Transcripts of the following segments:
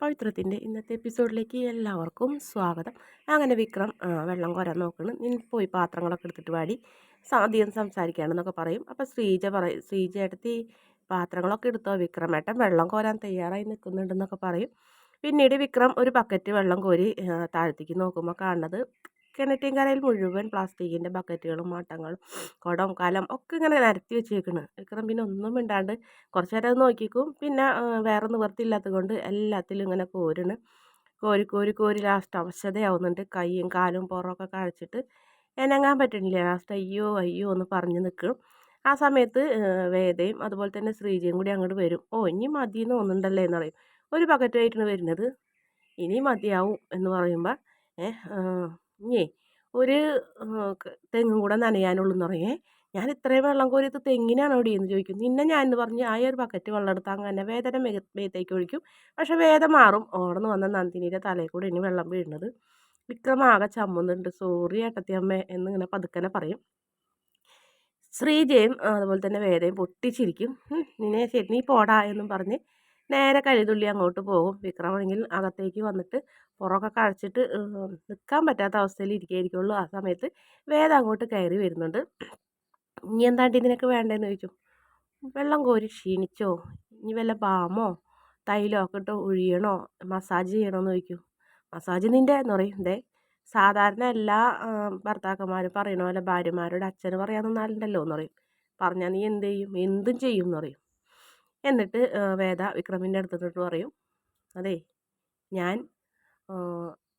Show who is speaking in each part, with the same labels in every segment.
Speaker 1: പവിത്രത്തിന്റെ ഇന്നത്തെ എപ്പിസോഡിലേക്ക് എല്ലാവർക്കും സ്വാഗതം. അങ്ങനെ വിക്രം വെള്ളം കോരാൻ നോക്കണം. നിൻ പോയി പാത്രങ്ങളൊക്കെ എടുത്തിട്ട് വാടി. അധികം സംസാരിക്കുകയാണെന്നൊക്കെ പറയും. അപ്പോൾ ശ്രീജ പറയും ശ്രീജ എടുത്ത് പാത്രങ്ങളൊക്കെ എടുത്തോ? വിക്രമേട്ടൻ വെള്ളം കോരാൻ തയ്യാറായി നിൽക്കുന്നുണ്ടെന്നൊക്കെ പറയും. പിന്നീട് വിക്രം ഒരു ബക്കറ്റ് വെള്ളം കോരി താഴ്ത്തിക്ക് നോക്കുമ്പോൾ കാണുന്നത് കിണറ്റിൻകരയിൽ മുഴുവൻ പ്ലാസ്റ്റിക്കിന്റെ ബക്കറ്റുകളും മാട്ടങ്ങളും കുടം കലം ഒക്കെ ഇങ്ങനെ നിരത്തി വെച്ചേക്കണ്. വിക്രം പിന്നെ ഒന്നും മിണ്ടാണ്ട് കുറച്ച് നേരം അത് നോക്കിക്കും. പിന്നെ വേറെ നിവർത്തിയില്ലാത്തത് കൊണ്ട് എല്ലാത്തിലും ഇങ്ങനെ കോരണ്. കോരി കോരി കോരി ലാസ്റ്റ് അവശതയാവുന്നുണ്ട്. കൈയും കാലും പുറമൊക്കെ കഴിച്ചിട്ട് എനങ്ങാൻ പറ്റണില്ല. ലാസ്റ്റ് അയ്യോ അയ്യോ എന്ന് പറഞ്ഞ് നിൽക്കും ആ സമയത്ത് വേദയും അതുപോലെ തന്നെ ശ്രീജയും കൂടി അങ്ങോട്ട് വരും. ഓ ഇനി മതി എന്ന് തോന്നുന്നുണ്ടല്ലേ? എന്ന് പറയും. ഒരു ബക്കറ്റായിട്ടാണ് വരുന്നത്. ഇനി മതിയാവും എന്ന് പറയുമ്പോൾ ഏഹ് ഇനിയേ ഒരു തെങ്ങും കൂടെ നനയാനുള്ളൂ എന്ന് പറയേ. ഞാൻ ഇത്രയും വെള്ളം കോരിയത് തെങ്ങിനാണ് അവിടെ എന്ന് ചോദിക്കും. നിന്നെ ഞാൻ എന്ന് പറഞ്ഞ് ആ ഒരു ബക്കറ്റ് വെള്ളം എടുത്ത് അങ്ങനെ വേദന മേത്തേക്ക് ഒഴിക്കും. പക്ഷെ വേദന മാറും. ഓടന്ന് വന്ന നന്ദിനിയുടെ തലയിൽ കൂടെ ഇനി വെള്ളം വീഴുന്നത് വിക്രമാകെ ചമ്മുന്നുണ്ട്. സോറി ഏട്ടത്തിയമ്മ എന്നിങ്ങനെ പതുക്കനെ പറയും. ശ്രീജയും അതുപോലെ തന്നെ വേദയും പൊട്ടിച്ചിരിക്കും. നിന്നെ ശരി നീ പോടാ എന്നും പറഞ്ഞ് നേരെ കഴുതുള്ളി അങ്ങോട്ട് പോകും. വിക്രമാണെങ്കിൽ അകത്തേക്ക് വന്നിട്ട് പുറമൊക്കെ കഴിച്ചിട്ട് നിൽക്കാൻ പറ്റാത്ത അവസ്ഥയിൽ ഇരിക്കുകയായിരിക്കുള്ളൂ ആ സമയത്ത് വേദം അങ്ങോട്ട് കയറി വരുന്നുണ്ട്. ഇനി എന്താണ്ട് ഇതിനൊക്കെ വേണ്ടതെന്ന് ചോദിച്ചു. വെള്ളം കോരി ക്ഷീണിച്ചോ? ഇനി വല്ല ബാമോ? തൈലോ ഒക്കെ ഇട്ടോ ഒഴിയണോ? മസാജ് ചെയ്യണമെന്ന് ചോദിക്കും. മസാജ് നിന്റെ എന്ന് പറയും. ദേ സാധാരണ എല്ലാ ഭർത്താക്കന്മാരും പറയണ പോലെ ഭാര്യമാരോട് അച്ഛന് പറയാൻ നിന്നാലുണ്ടല്ലോ എന്ന് പറയും. പറഞ്ഞാൽ നീ എന്ത് ചെയ്യും? എന്തും ചെയ്യും എന്ന് പറയും. എന്നിട്ട് വേദ വിക്രമിന്റെ അടുത്ത് പറയും അതെ ഞാൻ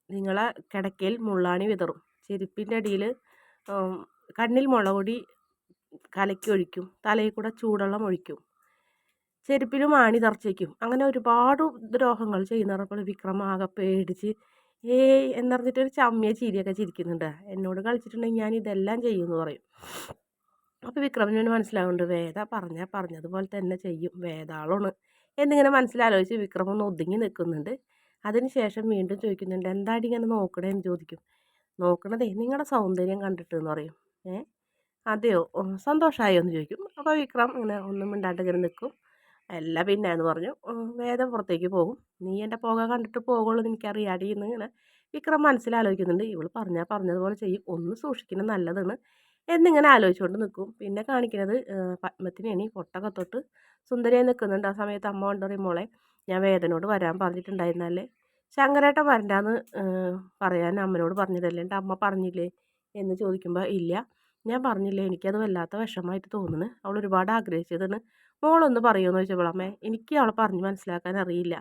Speaker 1: നിങ്ങളെ കിടക്കയിൽ മുള്ളാണി വിതറും. ചെരുപ്പിന്റെ അടിയിൽ കണ്ണിൽ മുളകൊടി കലക്കി ഒഴിക്കും. തലയിൽ കൂടെ ചൂടുവെള്ളം ഒഴിക്കും. ചെരുപ്പിലും ആണി തറച്ചേക്കും അങ്ങനെ ഒരുപാട് ദ്രോഹങ്ങൾ ചെയ്യുന്നപ്പോൾ വിക്രം ആകെ പേടിച്ച് ഏയ് എന്നറിഞ്ഞിട്ട് ഒരു ചമ്മിയ ചിരിയൊക്കെ ചിരിക്കുന്നുണ്ട്. എന്നോട് കളിച്ചിട്ടുണ്ടെങ്കിൽ ഞാൻ ഇതെല്ലാം ചെയ്യുമെന്ന് പറയും. അപ്പോൾ വിക്രമിന് മനസ്സിലാവുന്നുണ്ട് വേദ പറഞ്ഞാൽ പറഞ്ഞതുപോലെ തന്നെ ചെയ്യും വേദാളാണ് എന്നിങ്ങനെ മനസ്സിലാലോചിച്ച് വിക്രം ഒന്ന് ഒതുങ്ങി നിൽക്കുന്നുണ്ട്. അതിനുശേഷം വീണ്ടും ചോദിക്കുന്നുണ്ട് എന്താടി ഇങ്ങനെ നോക്കണേ? എന്ന് ചോദിക്കും. നോക്കണതേ നിങ്ങളുടെ സൗന്ദര്യം കണ്ടിട്ട് എന്ന് പറയും. ഏ? അതെയോ? സന്തോഷമായോ എന്ന് ചോദിക്കും. അപ്പോൾ വിക്രം ഇങ്ങനെ ഒന്നും മിണ്ടാണ്ട് ഇങ്ങനെ നിൽക്കും. അല്ല പിന്നെ എന്ന് പറഞ്ഞു. വേദം പുറത്തേക്ക് പോകും നീ എന്റെ പുക കണ്ടിട്ട് പോകുള്ളൂ എനിക്കറിയാടി എന്ന് ഇങ്ങനെ വിക്രം മനസ്സിലാലോചിക്കുന്നുണ്ട്. ഇവൾ പറഞ്ഞാൽ പറഞ്ഞതുപോലെ ചെയ്യും. ഒന്ന് സൂക്ഷിക്കുന്നത് നല്ലതാണ്. എന്നിങ്ങനെ ആലോചിച്ചുകൊണ്ട് നിൽക്കും പിന്നെ കാണിക്കുന്നത് പത്മത്തിനെയാണ് പൊട്ടൊക്കെ തൊട്ട് സുന്ദരിയായി നിൽക്കുന്നുണ്ട് ആ സമയത്ത് അമ്മ കൊണ്ടുപോയി മോളെ ഞാൻ വേദനോട് വരാൻ പറഞ്ഞിട്ടുണ്ടായിരുന്നല്ലേ? ശങ്കരേട്ടൻ വരണ്ടാന്ന് പറയാൻ അമ്മനോട് പറഞ്ഞതല്ലേ? എന്റെ അമ്മ പറഞ്ഞില്ലേ? എന്ന് ചോദിക്കുമ്പോൾ ഇല്ല ഞാൻ പറഞ്ഞില്ലേ? എനിക്കത് വല്ലാത്ത വിഷമമായിട്ട് തോന്നുന്നു. അവൾ ഒരുപാട് ആഗ്രഹിച്ചതാണ്. മോളൊന്ന് പറയുമെന്ന് ചോദിച്ചപ്പോൾ അമ്മേ എനിക്ക് അവളെ പറഞ്ഞ് മനസ്സിലാക്കാൻ അറിയില്ല.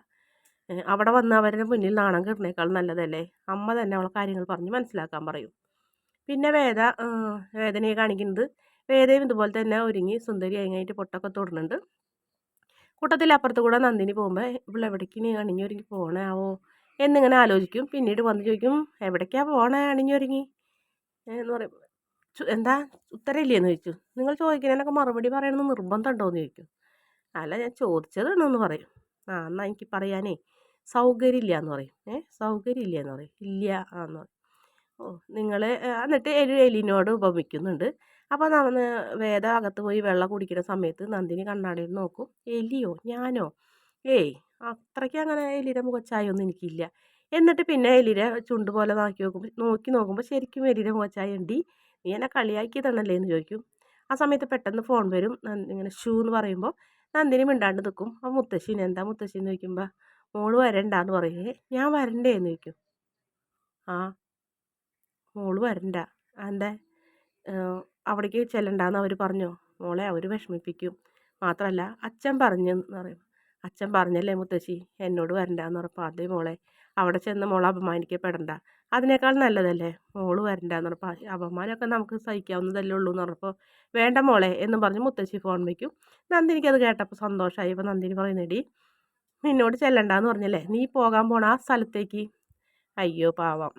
Speaker 1: അവിടെ വന്ന് അവരുടെ മുന്നിൽ നാണം കിട്ടുന്നേക്കാൾ നല്ലതല്ലേ? അമ്മ തന്നെ അവളെ കാര്യങ്ങൾ പറഞ്ഞ് മനസ്സിലാക്കാൻ പറയും. പിന്നെ വേദ വേദനയെ കാണിക്കുന്നത്. വേദയും ഇതുപോലെ തന്നെ ഒരുങ്ങി സുന്ദരി കഴിഞ്ഞിട്ട് പൊട്ടൊക്കെ തൊടുന്നുണ്ട്. കൂട്ടത്തിൽ അപ്പുറത്ത് കൂടെ നന്ദിനി പോകുമ്പോൾ ഇവിടെ എവിടേക്കിനി അണിഞ്ഞൊരുങ്ങി പോണേ ആവോ? എന്നിങ്ങനെ ആലോചിക്കും. പിന്നീട് വന്ന് ചോദിക്കും എവിടേക്കാണ് പോണേ അണിഞ്ഞൊരുങ്ങി? എന്ന് പറയും. എന്താ? ഉത്തരമില്ലേന്ന് ചോദിച്ചു. നിങ്ങൾ ചോദിക്കുന്നതിനൊക്കെ മറുപടി പറയണമെന്ന് നിർബന്ധമുണ്ടോ? എന്ന് ചോദിക്കും. അല്ല ഞാൻ ചോദിച്ചതാണെന്ന് പറയും. ആ എന്നാൽ എനിക്ക് പറയാനേ സൗകര്യമില്ല എന്ന് പറയും. ഏ സൗകര്യമില്ല എന്ന് പറയും. ഇല്ല എന്ന് പറയും. ഓ നിങ്ങൾ എന്നിട്ട് എലി എലിനോട് ഉപമിക്കുന്നുണ്ട്. അപ്പോൾ നമ്മൾ വേദ അകത്ത് പോയി വെള്ളം കുടിക്കുന്ന സമയത്ത് നന്ദിനി കണ്ണാടിയിൽ നോക്കും എലിയോ ഞാനോ? ഏയ് അത്രയ്ക്ക് അങ്ങനെ എലിയുടെ മുഖച്ചായൊന്നും എനിക്കില്ല. എന്നിട്ട് പിന്നെ എലിയുടെ ചുണ്ട് പോലെ നോക്കി നോക്കുമ്പോൾ നോക്കി നോക്കുമ്പോൾ ശരിക്കും എലിയുടെ മുഖച്ചായ ഉണ്ട് നീ എന്നെ കളിയാക്കിയതാണല്ലേ? എന്ന് ചോദിക്കും. ആ സമയത്ത് പെട്ടെന്ന് ഫോൺ വരും ഇങ്ങനെ ഷൂ എന്ന് പറയുമ്പോൾ നന്ദിനി മിണ്ടാണ്ട് നിൽക്കും ആ മുത്തശ്ശിനെ എന്താ മുത്തശ്ശിന്ന് ചോദിക്കുമ്പോൾ മോൾ വരണ്ടാന്ന് പറയേ. ഞാൻ വരണ്ടേ എന്ന് ചോദിക്കും. ആ മോൾ വരണ്ട. എന്താ? അവിടേക്ക് ചെല്ലണ്ടെന്ന് അവർ പറഞ്ഞോ? മോളെ അവർ വിഷമിപ്പിക്കും. മാത്രമല്ല അച്ഛൻ പറഞ്ഞു എന്ന് പറയും. അച്ഛൻ പറഞ്ഞല്ലേ മുത്തശ്ശി? എന്നോട് വരണ്ടെന്ന് പറഞ്ഞപ്പോൾ അതേ മോളെ അവിടെ ചെന്ന് മോൾ അപമാനിക്കപ്പെടണ്ട. അതിനേക്കാൾ നല്ലതല്ലേ? മോൾ വരണ്ടെന്ന് പറഞ്ഞപ്പോൾ അപമാനമൊക്കെ നമുക്ക് സഹിക്കാവുന്നതല്ലേ ഉള്ളൂ എന്ന് പറഞ്ഞപ്പോൾ വേണ്ട മോളെ എന്ന് പറഞ്ഞ് മുത്തശ്ശി ഫോൺ വയ്ക്കും നന്ദിനിക്ക് അത് കേട്ടപ്പോൾ സന്തോഷമായി അപ്പോൾ നന്ദിനി പറയുന്നേടി നിന്നോട് ചെല്ലണ്ടെന്ന് പറഞ്ഞല്ലേ? നീ പോകാൻ പോണ ആ സ്ഥലത്തേക്ക്. അയ്യോ പാവം.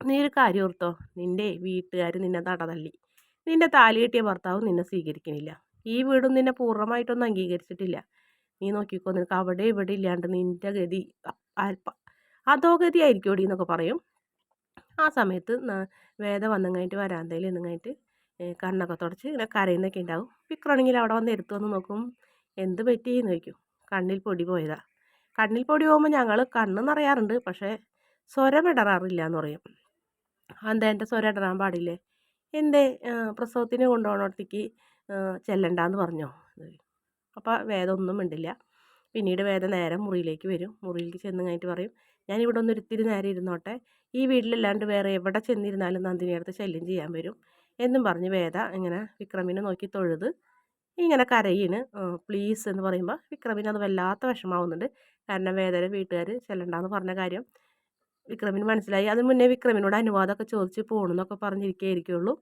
Speaker 1: നീ ഒരു കാര്യം ഓർത്തോ? നിന്റെ വീട്ടുകാർ നിന്നെ തടതള്ളി. നിന്റെ താലി കെട്ടിയ ഭർത്താവ് നിന്നെ സ്വീകരിക്കണില്ല. ഈ വീടും നിന്നെ പൂർണമായിട്ടൊന്നും അംഗീകരിച്ചിട്ടില്ല. നീ നോക്കിക്കോ നിനക്ക് അവിടെ ഇവിടെ ഇല്ലാണ്ട് നിന്റെ ഗതി അതോ ഗതി ആയിരിക്കും എന്നൊക്കെ പറയും. ആ സമയത്ത് വേദ വന്നും കഴിഞ്ഞിട്ട് വരാന്തയിൽ എന്നും കഴിഞ്ഞിട്ട് കണ്ണൊക്കെ തുടച്ച് ഇങ്ങനെ കരയുന്നൊക്കെ ഉണ്ടാവും വിക്രണെങ്കിൽ അവിടെ വന്ന് എടുത്തു വന്ന് നോക്കും എന്ത് പറ്റി എന്ന് ചോദിക്കും. കണ്ണിൽ പൊടി പോയതാ. കണ്ണിൽ പൊടി പോകുമ്പോൾ ഞങ്ങൾ കണ്ണ് നിറയാറുണ്ട് പക്ഷേ സ്വരം ഇടറാറില്ല എന്ന് പറയും. എന്താ എന്റെ സ്വരം ഇടറാൻ പാടില്ലേ? എന്തേ പ്രസവത്തിന് കൊണ്ടുപോകണോടത്തേക്ക് ചെല്ലണ്ടെന്ന് പറഞ്ഞോ? അപ്പോൾ വേദം ഒന്നും മിണ്ടില്ല. പിന്നീട് വേദം നേരെ മുറിയിലേക്ക് വരും. മുറിയിലേക്ക് ചെന്ന് കഴിഞ്ഞിട്ട് പറയും ഞാൻ ഇവിടെ ഒന്ന് ഒരിത്തിരി നേരം ഇരുന്നോട്ടെ. ഈ വീട്ടിലല്ലാണ്ട് വേറെ എവിടെ ചെന്നിരുന്നാലും നന്ദിനി അടുത്ത് ശല്യം ചെയ്യാൻ വരും. എന്നും പറഞ്ഞ് വേദ ഇങ്ങനെ വിക്രമിനെ നോക്കി തൊഴുത് ഇങ്ങനെ കരയിന് പ്ലീസ് എന്ന് പറയുമ്പോൾ വിക്രമിന് അത് വല്ലാത്ത വിഷമാവുന്നുണ്ട്. കാരണം വേദന വീട്ടുകാർ ചെല്ലണ്ടെന്ന് പറഞ്ഞ കാര്യം വിക്രമിന് മനസ്സിലായി. അതിന് മുന്നേ വിക്രമിനോട് അനുവാദമൊക്കെ ചോദിച്ച് പോകണമെന്നൊക്കെ പറഞ്ഞിരിക്കുകയായിരിക്കുള്ളൂ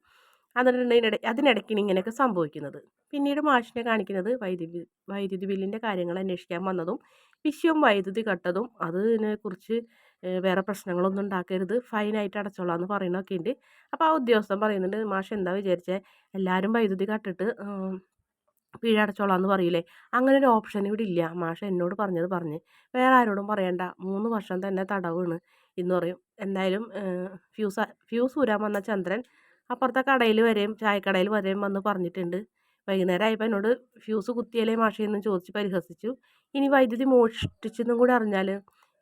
Speaker 1: അതിനിടെ അതിനിടയ്ക്കാണ് ഇങ്ങനെയൊക്കെ സംഭവിക്കുന്നത്. പിന്നീട് മാഷിനെ കാണിക്കുന്നത് വൈദ്യുതി വൈദ്യുതി ബില്ലിന്റെ കാര്യങ്ങൾ അന്വേഷിക്കാൻ വന്നതും വിഷയവും വൈദ്യുതി കട്ടതും അതിനെക്കുറിച്ച് വേറെ പ്രശ്നങ്ങളൊന്നും ഉണ്ടാക്കരുത് ഫൈനായിട്ട് അടച്ചോളാം എന്ന് പറയണമൊക്കെ ഉണ്ട്. അപ്പോൾ ആ ഉദ്യോഗസ്ഥൻ പറയുന്നുണ്ട് മാഷ് എന്താ വിചാരിച്ചേ? എല്ലാവരും വൈദ്യുതി കട്ടിട്ട് പിഴ അടച്ചോളാം എന്ന് പറയില്ലേ അങ്ങനെ ഒരു ഓപ്ഷൻ ഇവിടെ ഇല്ല. മാഷ എന്നോട് പറഞ്ഞത് പറഞ്ഞ് വേറെ ആരോടും പറയണ്ട. മൂന്ന് വർഷം തന്നെ തടവാണ്. എന്ന് പറയും. എന്തായാലും ഫ്യൂസ് ഫ്യൂസ് ഊരാൻ വന്ന ചന്ദ്രൻ അപ്പുറത്തെ കടയിൽ വരെയും ചായക്കടയിൽ വരെയും വന്ന് പറഞ്ഞിട്ടുണ്ട്. വൈകുന്നേരം ആയപ്പോൾ എന്നോട് ഫ്യൂസ് കുത്തിയാലേ മാഷയെന്നും ചോദിച്ച് പരിഹസിച്ചു. ഇനി വൈദ്യുതി മോഷ്ടിച്ചെന്നും കൂടി അറിഞ്ഞാൽ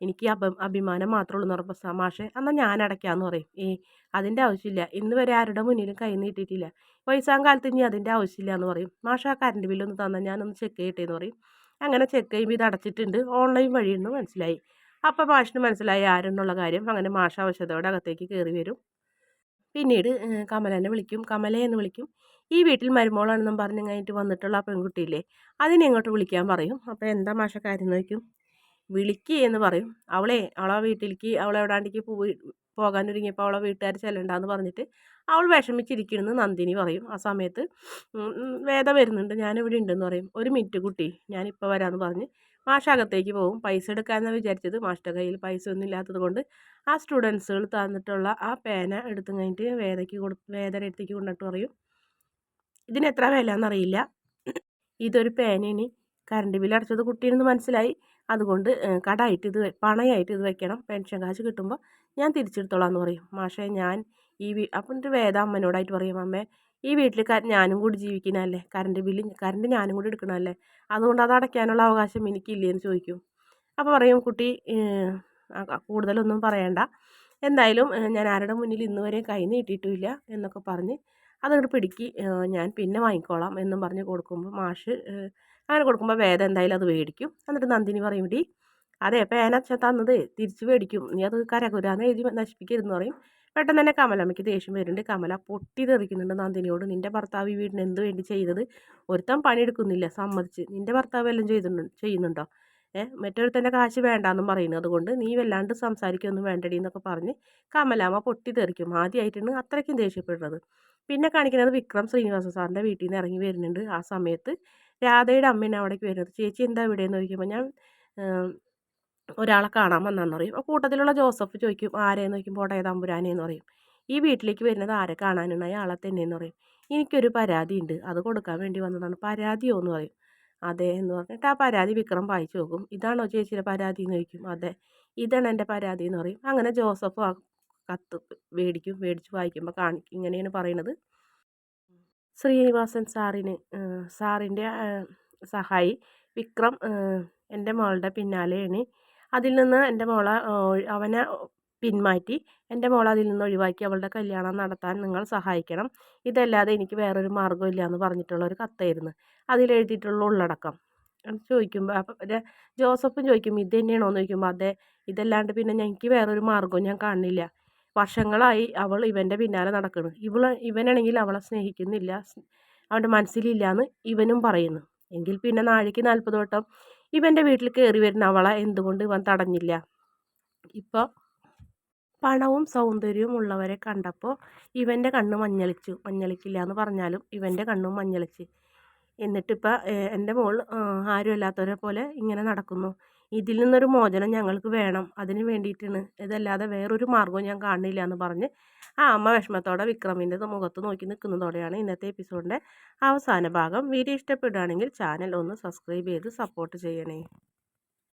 Speaker 1: എനിക്ക് അഭ അഭിമാനം മാത്രമേ ഉള്ളൂ എന്ന് പറഞ്ഞപ്പോൾ മാഷെ എന്നാൽ ഞാൻ അടയ്ക്കാമെന്ന് പറയും. ഏ അതിന്റെ ആവശ്യമില്ല. ഇന്ന് വരെ ആരുടെ മുന്നിലും കൈ നീട്ടിയിട്ടില്ല. വയസ്സാം കാലത്ത് ഇനി അതിന്റെ ആവശ്യമില്ല എന്ന് പറയും. മാഷ ആ കറണ്ട് ബില്ലൊന്ന് തന്നാൽ ഞാനൊന്ന് ചെക്ക് ചെയ്യട്ടെ എന്ന് പറയും. അങ്ങനെ ചെക്ക് ചെയ്യുമ്പോൾ ഇത് അടച്ചിട്ടുണ്ട്. ഓൺലൈൻ വഴിയെന്ന് മനസ്സിലായി. അപ്പോൾ മാഷിന് മനസ്സിലായി ആരെന്നുള്ള കാര്യം അങ്ങനെ മാഷ ആവശ്യത്തോടെ അകത്തേക്ക് കയറി വരും. പിന്നീട് കമലനെ വിളിക്കും. കമലയെന്ന് വിളിക്കും. ഈ വീട്ടിൽ മരുമോളാണെന്നും പറഞ്ഞു കഴിഞ്ഞിട്ട് വന്നിട്ടുള്ള ആ പെൺകുട്ടിയില്ലേ അതിനെ ഇങ്ങോട്ട് വിളിക്കാൻ പറയും. അപ്പോൾ എന്താ മാഷ കാര്യം നോക്കും വിളിക്ക് എന്ന് പറയും. അവളെ അവളെ വീട്ടിലേക്ക് അവളെ എവിടാണ്ടേക്ക് പോയി പോകാനൊരുങ്ങിയപ്പോൾ അവളെ വീട്ടുകാർ ചെല്ലണ്ടെന്ന് പറഞ്ഞിട്ട് അവൾ വിഷമിച്ചിരിക്കണമെന്ന് നന്ദിനി പറയും. ആ സമയത്ത് വേദ വരുന്നുണ്ട്. ഞാനിവിടെ ഉണ്ടെന്ന് പറയും. ഒരു മിനിറ്റ് കുട്ടി ഞാനിപ്പോൾ വരാമെന്ന് പറഞ്ഞ് മാഷ അകത്തേക്ക് പോകും. പൈസ എടുക്കാമെന്ന് വിചാരിച്ചത്. മാഷിന്റെ കയ്യിൽ പൈസ ഒന്നും ഇല്ലാത്തത് കൊണ്ട് ആ സ്റ്റുഡൻസുകൾ തന്നിട്ടുള്ള ആ പേന എടുത്തു കഴിഞ്ഞിട്ട് വേദയ്ക്ക് കൊടു വേദയുടെ അടുത്തേക്ക് കൊണ്ടിട്ട് പറയും. ഇതിന് എത്ര വില എന്നറിയില്ല ഇതൊരു പേനയാണ് കറണ്ട് ബില്ല് അടച്ചത് കുട്ടിയെന്ന് മനസ്സിലായി. അതുകൊണ്ട് കടായിട്ട് ഇത് പണയായിട്ട് ഇത് വെക്കണം. പെൻഷൻ കാശ് കിട്ടുമ്പോൾ ഞാൻ തിരിച്ചെടുത്തോളാം എന്ന് പറയും. മാഷേ ഞാൻ ഈ വീ അപ്പം വേദ അമ്മനോടായിട്ട് പറയും അമ്മേ ഈ വീട്ടിൽ ഞാനും കൂടി ജീവിക്കണമല്ലേ കറണ്ട് ബില്ല് കറണ്ട് ഞാനും കൂടി എടുക്കണമല്ലേ അതുകൊണ്ട് അത് അടയ്ക്കാനുള്ള അവകാശം എനിക്കില്ലേ എന്ന് ചോദിക്കും. അപ്പോൾ പറയും കുട്ടി കൂടുതലൊന്നും പറയണ്ട. എന്തായാലും ഞാൻ ആരുടെ മുന്നിൽ ഇന്ന് വരെ കൈ നീട്ടിയിട്ടുമില്ല എന്നൊക്കെ പറഞ്ഞ് അതങ്ങോട്ട് പിടിക്കി ഞാൻ പിന്നെ വാങ്ങിക്കോളാം എന്നും പറഞ്ഞ് കൊടുക്കുമ്പോൾ മാഷ് അങ്ങനെ കൊടുക്കുമ്പോൾ വേദം എന്തായാലും അത് മേടിക്കും. എന്നിട്ട് നന്ദിനി പറയും ഡി അതെ പേന തന്നത് തിരിച്ച് മേടിക്കും. നീ അത് കരകുരാന്ന് എഴുതി നശിപ്പിക്കരുതെന്ന് പറയും. പെട്ടെന്ന് തന്നെ കമലമ്മയ്ക്ക് ദേഷ്യം വരുന്നുണ്ട്. കമല പൊട്ടി തെറിക്കുന്നുണ്ട്. നന്ദിനിയോട് നിന്റെ ഭർത്താവ് ഈ വീടിന് എന്ത് വേണ്ടി ചെയ്തത്? ഒരുത്തൻ പണിയെടുക്കുന്നില്ല. സമ്മതിച്ച്. നിന്റെ ഭർത്താവ് എല്ലാം ചെയ്തിട്ടുണ്ട്? ചെയ്യുന്നുണ്ടോ? ഏഹ് മറ്റൊരുത്തന്റെ കാശ് വേണ്ടാന്നും പറയുന്നു. അതുകൊണ്ട് നീ വല്ലാണ്ട് സംസാരിക്കൊന്നും വേണ്ടടി എന്നൊക്കെ പറഞ്ഞ് കമലാമ്മ പൊട്ടി തെറിക്കും. ആദ്യമായിട്ടാണ് അത്രയ്ക്കും ദേഷ്യപ്പെടുന്നത്. പിന്നെ കാണിക്കുന്നത് വിക്രം ശ്രീനിവാസ സാറിന്റെ വീട്ടിൽ നിന്ന് ഇറങ്ങി വരുന്നുണ്ട്. ആ സമയത്ത് രാധയുടെ അമ്മയാണ് അവിടേക്ക് വരുന്നത്. ചേച്ചി എന്താ ഇവിടെയെന്ന് ചോദിക്കുമ്പോൾ ഞാൻ ഒരാളെ കാണാൻ വന്നാന്ന് പറയും. അപ്പോൾ കൂട്ടത്തിലുള്ള ജോസഫ് ചോദിക്കും ആരെയെന്ന്? ചോദിക്കുമ്പോൾ ഓടേ തമ്പുരാനേന്ന് പറയും. ഈ വീട്ടിലേക്ക് വരുന്നത് ആരെ കാണാനാണ്? അയാളെ തന്നെയെന്ന് പറയും. എനിക്കൊരു പരാതി ഉണ്ട് അത് കൊടുക്കാൻ വേണ്ടി വന്നതാണ്. പരാതിയോ? എന്ന് പറയും. അതെ എന്ന് പറഞ്ഞിട്ട് ആ പരാതി വിക്രം വായിച്ചു നോക്കും. ഇതാണോ ചേച്ചിയുടെ പരാതി? എന്ന് ചോദിക്കും. അതെ ഇതാണ് എന്റെ പരാതി എന്ന് പറയും. അങ്ങനെ ജോസഫ് ആ കത്ത് മേടിക്കും. മേടിച്ച് വായിക്കുമ്പോൾ കാണിക്കും. ഇങ്ങനെയാണ് പറയുന്നത് ശ്രീനിവാസൻ സാറിന് സാറിന്റെ സഹായി വിക്രം എന്റെ മകളുടെ പിന്നാലെയാണ് അതിൽ നിന്ന് എന്റെ മോളെ അവനെ പിന്മാറ്റി എന്റെ മോളെ അതിൽ നിന്ന് ഒഴിവാക്കി അവളുടെ കല്യാണം നടത്താൻ നിങ്ങൾ സഹായിക്കണം. ഇതല്ലാതെ എനിക്ക് വേറൊരു മാർഗമില്ല എന്ന് പറഞ്ഞിട്ടുള്ള ഒരു കത്തായിരുന്നു. അതിലെഴുതിയിട്ടുള്ള ഉള്ളടക്കം. ചോദിക്കുമ്പോൾ അപ്പം ജോസഫും ചോദിക്കും ഇത് തന്നെയാണോ? എന്ന് ചോദിക്കുമ്പോൾ അതെ ഇതല്ലാണ്ട് പിന്നെ എനിക്ക് വേറൊരു മാർഗവും ഞാൻ കാണുന്നില്ല. വർഷങ്ങളായി അവൾ ഇവന്റെ പിന്നാലെ നടക്കുന്നു. ഇവൾ ഇവനാണെങ്കിൽ അവളെ സ്നേഹിക്കുന്നില്ല അവന്റെ മനസ്സിലില്ല എന്ന് ഇവനും പറയുന്നു. എങ്കിൽ പിന്നെ നാഴിക്ക് നാൽപ്പത് വട്ടം ഇവന്റെ വീട്ടിൽ കയറി വരുന്ന അവളെ എന്തുകൊണ്ട് ഇവൻ തടഞ്ഞില്ല? ഇപ്പോൾ പണവും സൗന്ദര്യവും ഉള്ളവരെ കണ്ടപ്പോൾ ഇവന്റെ കണ്ണ് മഞ്ഞളിച്ചു. മഞ്ഞളിക്കില്ല എന്ന് പറഞ്ഞാലും ഇവന്റെ കണ്ണും മഞ്ഞളിച്ച്. എന്നിട്ടിപ്പോൾ എന്റെ മോൾ ആരുമല്ലാത്തവരെ പോലെ ഇങ്ങനെ നടക്കുന്നു. ഇതിൽ നിന്നൊരു മോചനം ഞങ്ങൾക്ക് വേണം. അതിന് വേണ്ടിയിട്ടാണ്. ഇതല്ലാതെ വേറൊരു മാർഗവും ഞാൻ കാണുന്നില്ല എന്ന് പറഞ്ഞ് ആ അമ്മ വിഷമത്തോടെ വിക്രമിന്റെ മുഖത്ത് നോക്കി നിൽക്കുന്നതോടെയാണ് ഇന്നത്തെ എപ്പിസോഡിന്റെ അവസാന ഭാഗം. വീഡിയോ ഇഷ്ടപ്പെടുകയാണെങ്കിൽ ചാനൽ ഒന്ന് സബ്സ്ക്രൈബ് ചെയ്ത് സപ്പോർട്ട് ചെയ്യണേ.